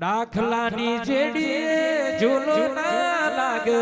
દાખલાની જેડી ઝૂલો ના લાગે.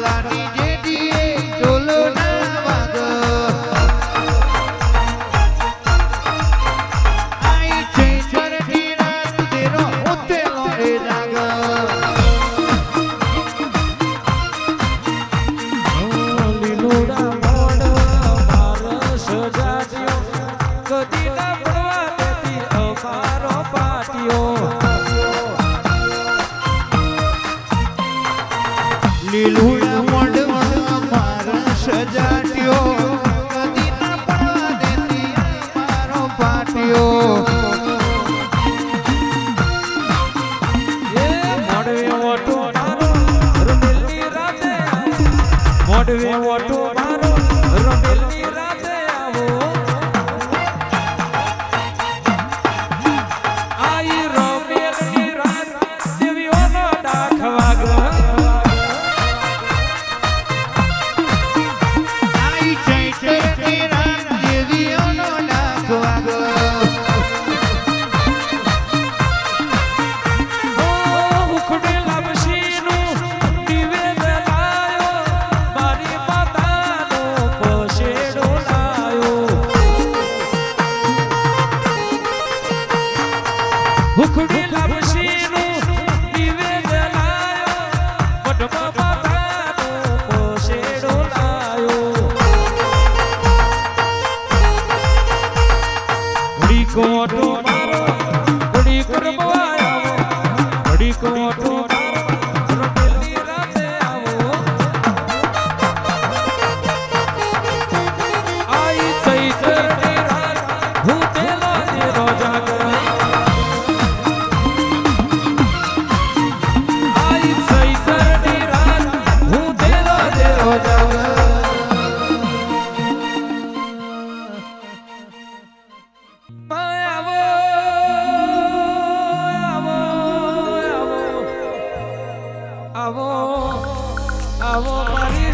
Latin.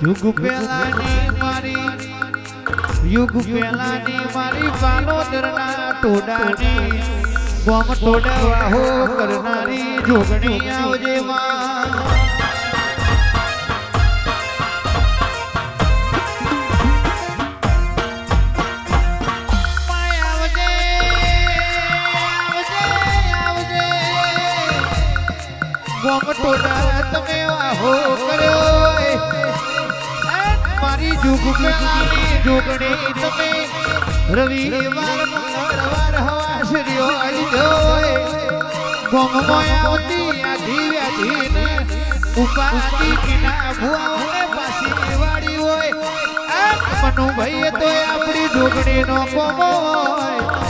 યુગ પેલાની મારી યુગ પેલાની મારી પાલોદરના ટોડાની બોમ ટોડવા હો કરનારી જોગણી આવજે માં જુગમારી જુગણી તમે રવિવાર, મંગળવાર હવા શ્રીઓ અજોય ગોમમોયાતી આધી વ્યાધીને ઉપાધી કિના ભુવાઓને પાસી કોમો હોય.